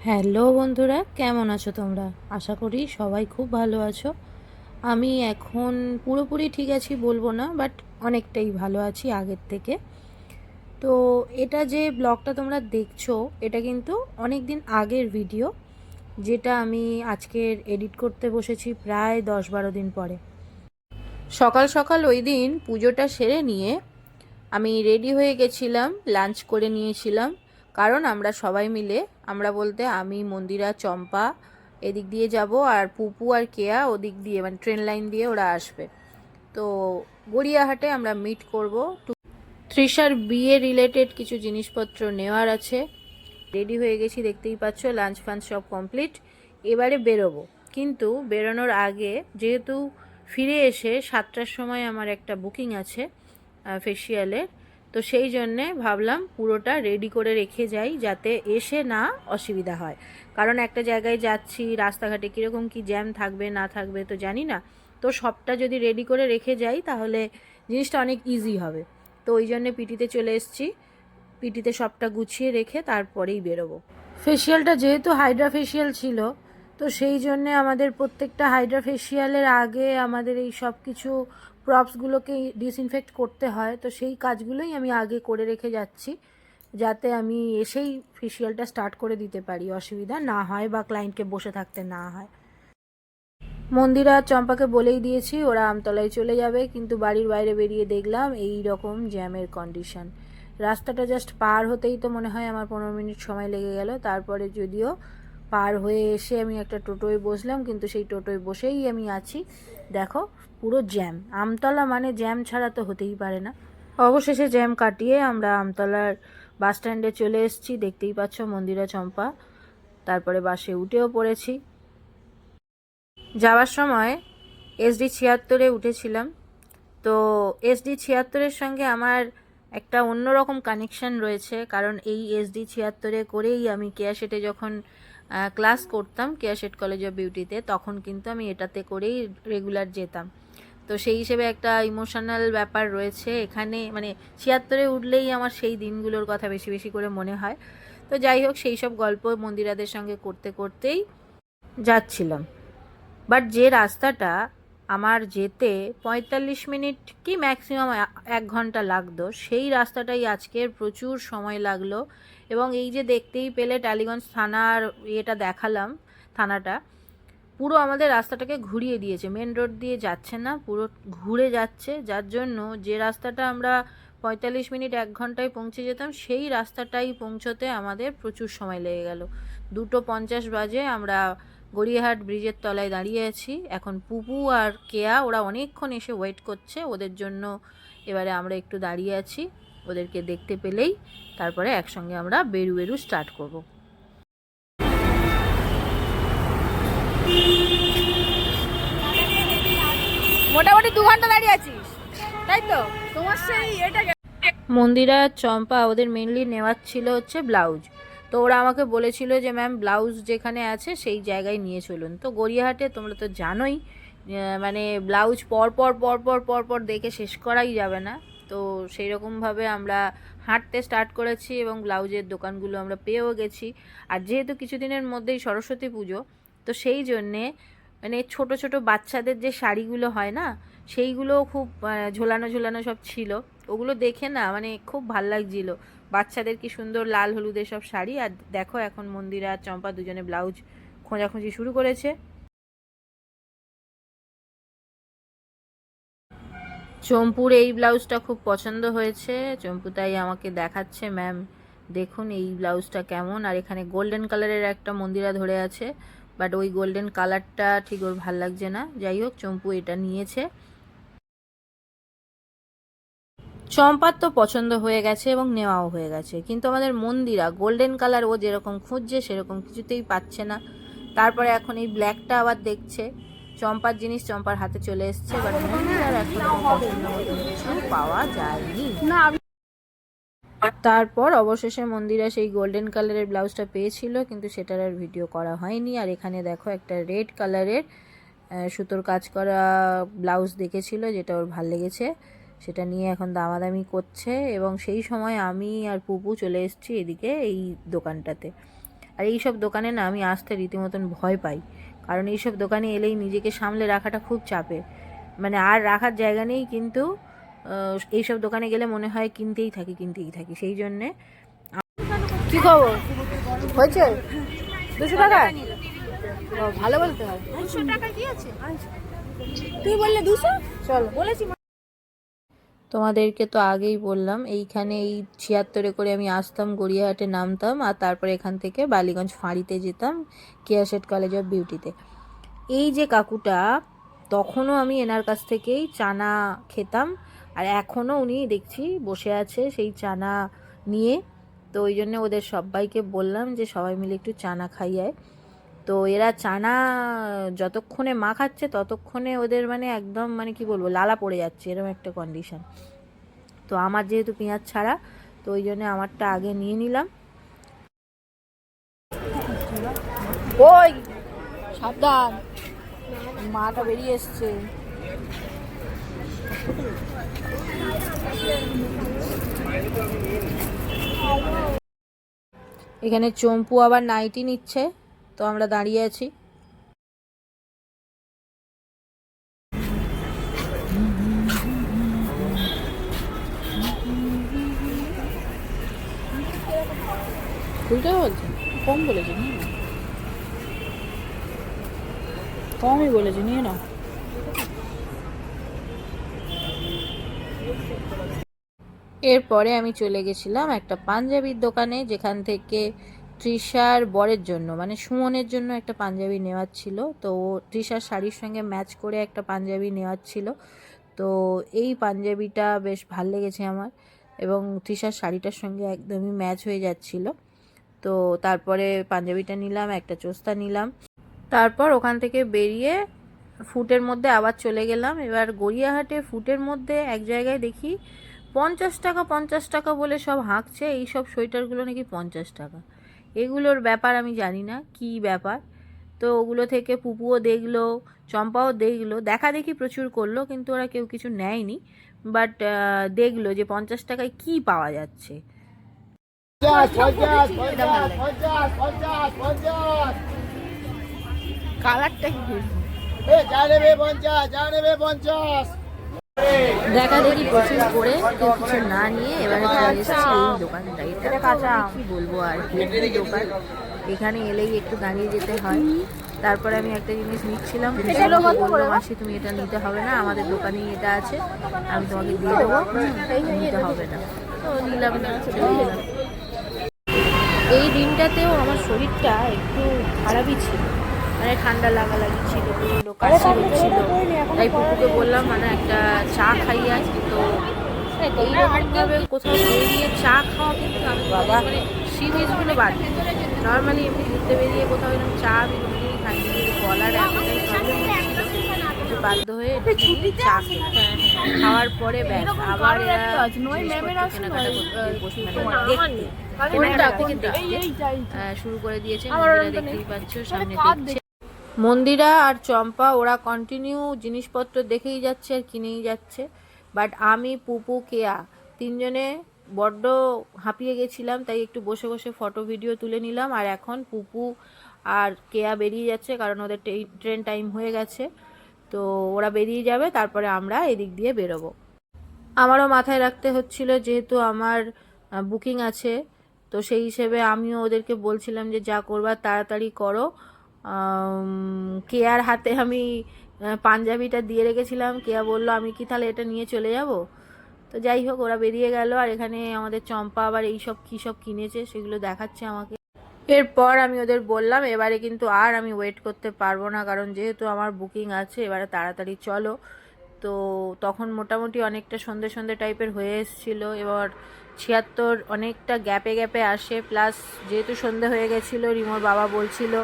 Hello বন্ধুরা, কেমন আছো তোমরা? আশা করি সবাই খুব ভালো আছো। আমি এখন পুরোপুরি ঠিক আছি বলব না বাট অনেকটাই ভালো আছি আগের থেকে। তো এটা যে ব্লগটা তোমরা দেখছ, এটা কিন্তু অনেক দিন আগের ভিডিও যেটা আমি আজকের এডিট করতে বসেছি প্রায় দশ বারো দিন পরে। সকাল সকাল ওই দিন পুজোটা সেরে নিয়ে আমি রেডি হয়ে গেছিলাম লাঞ্চ করে নিয়েছিলাম। কারণ আমরা সবাই মিলে, আমরা বলতে আমি, মন্দিরা, চম্পা, এদিক দিয়ে যাব আর পুপু আর কেয়া ওদিক দিয়ে মানে ট্রেন লাইন দিয়ে ওরা আসবে। তো গড়িয়াহাটে আমরা মিট করব। তৃষার বিয়ে রিলেটেড কিছু জিনিসপত্র নেওয়ার আছে। রেডি হয়ে গেছি, দেখতেই পাচ্ছ লাঞ্চ ফাঞ্চ সব কমপ্লিট এবারে বেরোবো। কিন্তু বেরোনোর আগে, যেহেতু ফিরে এসে সাতটার সময় আমার একটা বুকিং আছে ফেসিয়ালের তো সেই জন্যে ভাবলাম পুরোটা রেডি করে রেখে যাই যাতে এসে না অসুবিধা হয়। কারণ একটা জায়গায় যাচ্ছি, রাস্তাঘাটে কীরকম কি জ্যাম থাকবে, না থাকবে তো জানি না। তো সবটা যদি রেডি করে রেখে যাই তাহলে জিনিসটা অনেক ইজি হবে। তো ওই জন্যে পিটিতে চলে এসেছি। পিটিতে সবটা গুছিয়ে রেখে তারপরেই বেরোবো। ফেসিয়ালটা যেহেতু হাইড্রা ফেসিয়াল ছিল, তো সেই জন্যে আমাদের প্রত্যেকটা হাইড্রা ফেসিয়ালের আগে আমাদের এই সব কিছু প্রপসগুলোকে ডিসইনফেক্ট করতে হয়, তো সেই কাজগুলোই আমি আগে করে রেখে যাচ্ছি, যাতে আমি এসেই ফেসিয়ালটা স্টার্ট করে দিতে পারি, অসুবিধা না হয় বা ক্লায়েন্টকে বসে থাকতে না হয়। মন্দিরা আর চম্পাকে বলেই দিয়েছি, ওরা আমতলায় চলে যাবে, কিন্তু বাড়ির বাইরে বেরিয়ে দেখলাম এই রকম জ্যামের কন্ডিশন রাস্তাটা জাস্ট পার হতেই তো মনে হয় আমার পনেরো মিনিট সময় লেগে গেল, তারপরে যদিও পার হয়ে এসে আমি একটা টোটোয় বসলাম, কিন্তু সেই টোটোয় বসেই আমি আছি। দেখো পুরো জ্যাম। আমতলা মানে জ্যাম ছাড়া তো হতেই পারে না। অবশেষে জ্যাম কাটিয়ে আমরা আমতলার বাস স্ট্যান্ডে চলে এসেছি। দেখতেই পাচ্ছ মন্দিরা চম্পা। তারপরে বাসে উঠেও পড়েছি। যাওয়ার সময় এসডি ছিয়াত্তরে উঠেছিলাম। তো এসডি ছিয়াত্তরের সঙ্গে আমার একটা অন্যরকম কানেকশন রয়েছে। কারণ এই এসডি ছিয়াত্তরে করেই আমি কেয়াশেটে যখন ক্লাস করতাম কেয়াশেট কলেজ অফ বিউটিতে তখন কিন্তু আমি এটাতে করেই রেগুলার যেতাম। তো সেই হিসেবে একটা ইমোশনাল ব্যাপার রয়েছে। এখানে মানে ছিয়াত্তরে উঠলেই আমার সেই দিনগুলোর কথা বেশি বেশি করে মনে হয়। তো যাই হোক, সেই সব গল্প মন্দিরাদের সঙ্গে করতে, করতেই যাচ্ছিলাম। বাট যে রাস্তাটা আমার যেতে পঁয়তাল্লিশ মিনিট কি ম্যাক্সিমাম এক ঘণ্টা লাগতো, সেই রাস্তাটাই আজকের প্রচুর সময় লাগল। এবং এই যে দেখতেই পেলে টালিগঞ্জ থানার ইয়েটা দেখালাম, থানাটা। পুরো আমাদের রাস্তাটাকে ঘুরিয়ে দিয়েছে। মেন রোড দিয়ে যাচ্ছে না, পুরো ঘুরে যাচ্ছে। যার জন্য যে রাস্তাটা আমরা পঁয়তাল্লিশ মিনিট এক ঘন্টায় পৌঁছে যেতাম, সেই রাস্তাটাই পৌঁছতে আমাদের প্রচুর সময় লেগে গেল। দুটো পঞ্চাশ বাজে আমরা গড়িয়াহাট ব্রিজের তলায় দাঁড়িয়ে আছি। এখন পুপু আর কেয়া, ওরা অনেকক্ষণ এসে ওয়েট করছে। ওদের জন্য এবারে আমরা একটু দাঁড়িয়ে আছি। ওদেরকে দেখতে পেলেই তারপরে একসঙ্গে আমরা বেরু বেরু স্টার্ট করব। মোটামুটি দু ঘণ্টা দাঁড়িয়ে আছিস। তাই তো? তোমার সেই এটা মন্দিরা, চম্পা ওদের মেনলি নেওয়ার ছিল হচ্ছে ব্লাউজ। তো ওরা আমাকে বলেছিল যে, ম্যাম, ব্লাউজ যেখানে আছে সেই জায়গায় নিয়ে চলুন। তো গড়িয়াহাটে তোমরা তো জানোই মানে ব্লাউজ পর পর পর পর পর পর দেখে শেষ করাই যাবে না। তো সেই রকমভাবে আমরা হাঁটতে স্টার্ট করেছি এবং ব্লাউজের দোকানগুলো আমরা পেয়েও গেছি। আর যেহেতু কিছুদিনের মধ্যেই সরস্বতী পুজো তো সেই জন্যে মানে ছোট ছোট বাচ্চাদের যে শাড়িগুলো হয় না, সেইগুলোও খুব ঝোলানো ঝোলানো সব ছিল। ওগুলো দেখে না মানে খুব ভালো লাগছিল। বাচ্চাদের কি সুন্দর লাল হলুদের সব শাড়ি, আর দেখো এখন মন্দিরা আর চম্পা দুজনে ব্লাউজ খোঁজাখুঁজি শুরু করেছে। চম্পুর এই ব্লাউজটা খুব পছন্দ হয়েছে। চম্পু তাই আমাকে দেখাচ্ছে, ম্যাম। দেখুন এই ব্লাউজটা কেমন, আর এখানে গোল্ডেন কালারের একটা মন্দিরা ধরে আছে। বাট ওই গোল্ডেন কালারটা ঠিক ওর ভালো লাগছে না। যাই হোক, চম্পু এটা নিয়েছে। চম্পার তো পছন্দ হয়ে গেছে এবং নেওয়াও হয়ে গেছে। কিন্তু আমাদের মন্দিরা গোল্ডেন কালার ও যেরকম খুঁজছে, সেরকম কিছুতেই পাচ্ছে না। তারপরে এখন এই ব্ল্যাকটা আবার দেখছে। চম্পার জিনিস চম্পার হাতে চলে এসছে, বাট মন্দিরার কিছু পাওয়া যায়নি। তারপর অবশেষে মন্দিরা সেই গোল্ডেন কালারের ব্লাউজটা পেয়েছিল, কিন্তু সেটার আর ভিডিও করা হয়নি। আর এখানে দেখো একটা রেড কালারের সুতোর কাজ করা ব্লাউজ দেখেছিল, যেটা ওর ভালো লেগেছে। সেটা নিয়ে এখন দামাদামি করছে এবং সেই সময় আমি আর পুপু চলে এসেছি এদিকে এই দোকানটাতে। আর এইসব দোকানে না আমি আসতে রীতিমতন ভয় পাই, কারণ এইসব দোকানে এলেই নিজেকে সামলে রাখাটা খুব চাপে মানে আর রাখার জায়গা নেই, কিন্তু এইসব দোকানে গেলে মনে হয় কিনতেই থাকি কিনতেই থাকি। সেই জন্যে কি খবর? হয়েছে? দুশো টাকা? ভালো বলতে হয়। টাকা তুই বললে দুশো? চলো। বলেছি তোমাদেরকে তো আগেই বললাম এইখানে এই ছিয়াত্তরে করে আমি আসতাম গড়িয়াহাটে নামতাম আর তারপরে এখান থেকে বালিগঞ্জ ফাঁড়িতে যেতাম কেয়ারশেট কলেজ অফ বিউটিতে। এই যে কাকুটা তখনও আমি এনার কাছ থেকেই চানা খেতাম আর এখনও উনি দেখছি বসে আছে সেই চানা নিয়ে। তো ওই জন্য ওদের সবাইকে বললাম যে সবাই মিলে একটু চানা খাইয়ায় তো এরা চানা যতক্ষণে মা খাচ্ছে ততক্ষণে ওদের মানে একদম মানে কি বলব, লালা পড়ে যাচ্ছে এরকম একটা কন্ডিশন তো আমার যেহেতু পেঁয়াজ ছাড়া, তো ওই জন্য আমারটা আগে নিয়ে নিলাম। ওই! সাবধান! মাটা বেরিয়ে এসছে। এখানে চম্পু আবার নাইটি নিচ্ছে, তো আমরা দাঁড়িয়ে আছি। বলছে? কম বলেছে, নিয়ে না কমই বলেছে, নিয়ে না এরপরে আমি চলে গেছিলাম একটা পাঞ্জাবির দোকানে, যেখান থেকে তৃষার বরের জন্য মানে সুমনের জন্য একটা পাঞ্জাবি নেওয়ার ছিল। তো তৃষার শাড়ির সঙ্গে ম্যাচ করে একটা পাঞ্জাবি নেওয়ার ছিল। তো এই পাঞ্জাবিটা বেশ ভালো লেগেছে আমার এবং তৃষার শাড়িটার সঙ্গে একদমই ম্যাচ হয়ে যাচ্ছিল। তো তারপরে পাঞ্জাবিটা নিলাম, একটা চোস্তা নিলাম। তারপর ওখান থেকে বেরিয়ে ফুটের মধ্যে আবার চলে গেলাম। এবার গড়িয়াহাটে ফুটের মধ্যে এক জায়গায় দেখি পঞ্চাশ টাকা পঞ্চাশ টাকা বলে সব হাঁকছে এই সব সোয়েটারগুলো নাকি পঞ্চাশ টাকা। এগুলোর ব্যাপার আমি জানি না কি ব্যাপার? তো ওগুলো থেকে পুপুও দেখল চম্পাও দেখল দেখা দেখি প্রচুর করল কিন্তু ওরা কেউ কিছু নেয়নি। বাট দেখল যে পঞ্চাশ টাকায় কি পাওয়া যাচ্ছে। কালারটা কি? দেখা দেখি প্রচুর করে কেউ কিছু না নিয়ে এবারে চলে এসেছি এই দোকানটা এটা কাঁচা কি বলব আর হেভি দোকান। এখানে এলেই একটু দাঁড়িয়ে যেতে হয়। তারপরে আমি একটা জিনিস নিচ্ছিলাম বলল মাসি তুমি এটা নিতে হবে না আমাদের দোকানেই এটা আছে আমি তোমাকে দিয়ে দেবো নিতে হবে না। তো নিলাম না চলে এই দিনটাতেও আমার শরীরটা একটু খারাপই ছিল। মানে ঠান্ডা লাগা লাগি ছিল। প্রচণ্ড কাশি হচ্ছিল তাই পুকুকে বললাম মানে একটা চা খাই আজ তো এইরকমভাবে কোথাও বেরিয়ে চা খাওয়া কিন্তু আমি বাবা। মানে সি বিচগুলো বাদ নর্মালি এমনি ঘুরতে বেরিয়ে কোথাও এরকম চা আমি কোনোদিনই খাইনি কিন্তু গলার এতটাই প্রবলেম বাধ্য হয়ে চা খাওয়ার পরে ব্যাস আবার কেনাকাটা করতে মানে শুরু করে দিয়েছে দেখতেই পাচ্ছ সামনে দেখছে। মন্দিরা আর চম্পা, ওরা কন্টিনিউ জিনিসপত্র দেখেই যাচ্ছে আর কিনেই যাচ্ছে। বাট আমি, পুপু, কেয়া তিনজনে বড্ড হাঁপিয়ে গেছিলাম, তাই একটু বসে বসে ফটো ভিডিও তুলে নিলাম। আর এখন পুপু আর কেয়া বেরিয়ে যাচ্ছে, কারণ ওদের ট্রেন টাইম হয়ে গেছে। তো ওরা বেরিয়ে যাবে, তারপরে আমরা এদিক দিয়ে বেরোবো। আমারও মাথায় রাখতে হচ্ছিল, যেহেতু আমার বুকিং আছে, তো সেই হিসেবে আমিও ওদেরকে বলছিলাম যে, যা করবার তাড়াতাড়ি করো। কেয়ার হাতে আমি পাঞ্জাবিটা দিয়ে রেখেছিলাম। কেয়া বলল, আমি কি তাহলে এটা নিয়ে চলে যাব? তো যাই হোক, ওরা বেরিয়ে গেল আর এখানে আমাদের চম্পা আবার এইসব কী সব কিনেছে সেগুলো দেখাচ্ছে আমাকে। এরপর আমি ওদের বললাম, এবারে কিন্তু আর আমি ওয়েট করতে পারব না, কারণ যেহেতু আমার বুকিং আছে, এবারে তাড়াতাড়ি চলো। তো তখন মোটামুটি অনেকটা সন্ধে সন্ধে টাইপের হয়ে এসেছিল। এবার ছিয়াত্তর অনেকটা গ্যাপে গ্যাপে আসে। প্লাস যেহেতু সন্ধে হয়ে গেছিল, রিমোর বাবা বলছিল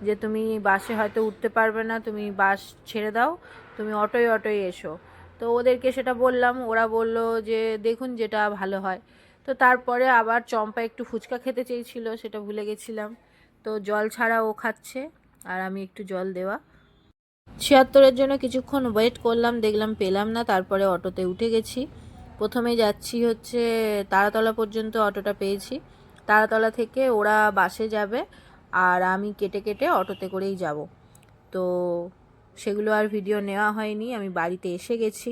যে তুমি বাসে হয়তো উঠতে পারবে না, তুমি বাস ছেড়ে দাও, তুমি অটোয় অটোয় এসো। তো ওদেরকে সেটা বললাম, ওরা বলল যে দেখুন যেটা ভালো হয়। তো তারপরে আবার চম্পা একটু ফুচকা খেতে চেয়েছিল, সেটা ভুলে গেছিলাম। তো জল ছাড়া ও খাচ্ছে, আর আমি একটু জল দেওয়া। ছিয়াত্তরের জন্য কিছুক্ষণ ওয়েট করলাম, দেখলাম পেলাম না, তারপরে অটোতে উঠে গেছি। প্রথমে যাচ্ছি হচ্ছে তারাতলা পর্যন্ত অটোটা পেয়েছি। তারাতলা থেকে ওরা বাসে যাবে আর আমি কেটে কেটে অটোতে করেই যাব। তো সেগুলো আর ভিডিও নেওয়া হয়নি, আমি বাড়িতে এসে গেছি।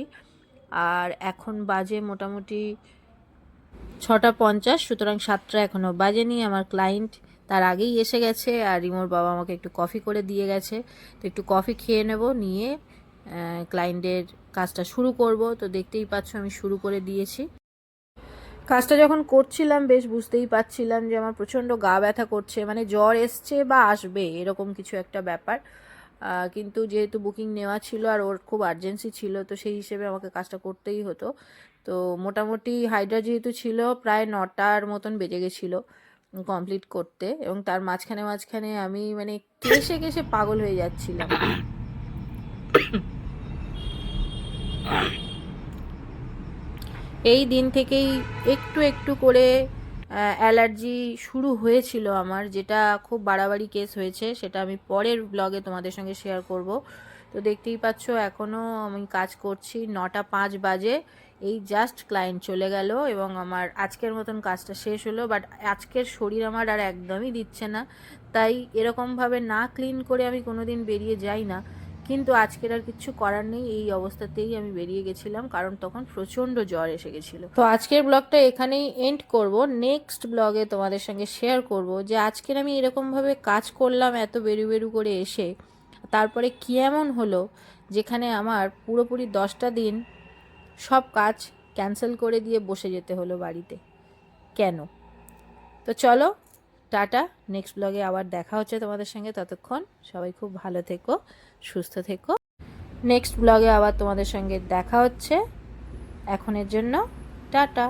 আর এখন বাজে মোটামুটি ছটা পঞ্চাশ, সুতরাং সাতটা এখনও বাজেনি। আমার ক্লায়েন্ট তার আগেই এসে গেছে আর রিমোর বাবা আমাকে একটু কফি করে দিয়ে গেছে। তো একটু কফি খেয়ে নেব, নিয়ে ক্লায়েন্টের কাজটা শুরু করব। তো দেখতেই পাচ্ছ আমি শুরু করে দিয়েছি। কাজটা যখন করছিলাম, বেশ বুঝতেই পারছিলাম যে আমার প্রচণ্ড গা ব্যথা করছে। মানে জ্বর এসছে বা আসবে, এরকম কিছু একটা ব্যাপার। কিন্তু যেহেতু বুকিং নেওয়া ছিল আর ওর খুব আর্জেন্সি ছিল, তো সেই হিসেবে আমাকে কাজটা করতেই হতো। তো মোটামুটি হাইড্রা যেহেতু ছিল, প্রায় নটার মতন বেজে গেছিল কমপ্লিট করতে এবং তার মাঝখানে মাঝখানে আমি মানে কেসে কেসে পাগল হয়ে যাচ্ছিলাম। এই দিন থেকেই একটু একটু করে অ্যালার্জি শুরু হয়েছিল আমার, যেটা খুব বাড়াবাড়ি কেস হয়েছে, সেটা আমি পরের ব্লগে তোমাদের সঙ্গে শেয়ার করব। তো দেখতেই পাচ্ছ এখনও আমি কাজ করছি নটা পাঁচ বাজে, এই জাস্ট ক্লায়েন্ট চলে গেল এবং আমার আজকের মতন কাজটা শেষ হলো বাট আজকের শরীর আমার আর একদমই দিচ্ছে না, তাই এরকমভাবে না ক্লিন করে আমি কোনোদিন বেরিয়ে যাই না। কিন্তু আজকের আর কিছু করার নেই, এই অবস্থাতেই আমি বেরিয়ে গেছিলাম, কারণ তখন প্রচণ্ড জ্বর এসে গেছিল। তো আজকের ব্লগটা এখানেই এন্ড করব। নেক্সট ব্লগে তোমাদের সঙ্গে শেয়ার করব যে আজকের আমি এরকমভাবে কাজ করলাম এত বেরু বেরু করে এসে, তারপরে কি এমন হলো, যেখানে আমার পুরোপুরি দশটা দিন সব কাজ ক্যান্সেল করে দিয়ে বসে যেতে হলো বাড়িতে। কেন? তো চলো টাটা নেক্সট ব্লগে আবার দেখা হচ্ছে তোমাদের সঙ্গে। ততক্ষণ সবাই খুব ভালো থেকো, সুস্থ থেকো। নেক্সট ব্লগে আবার তোমাদের সঙ্গে দেখা হচ্ছে। এখনের জন্য টাটা।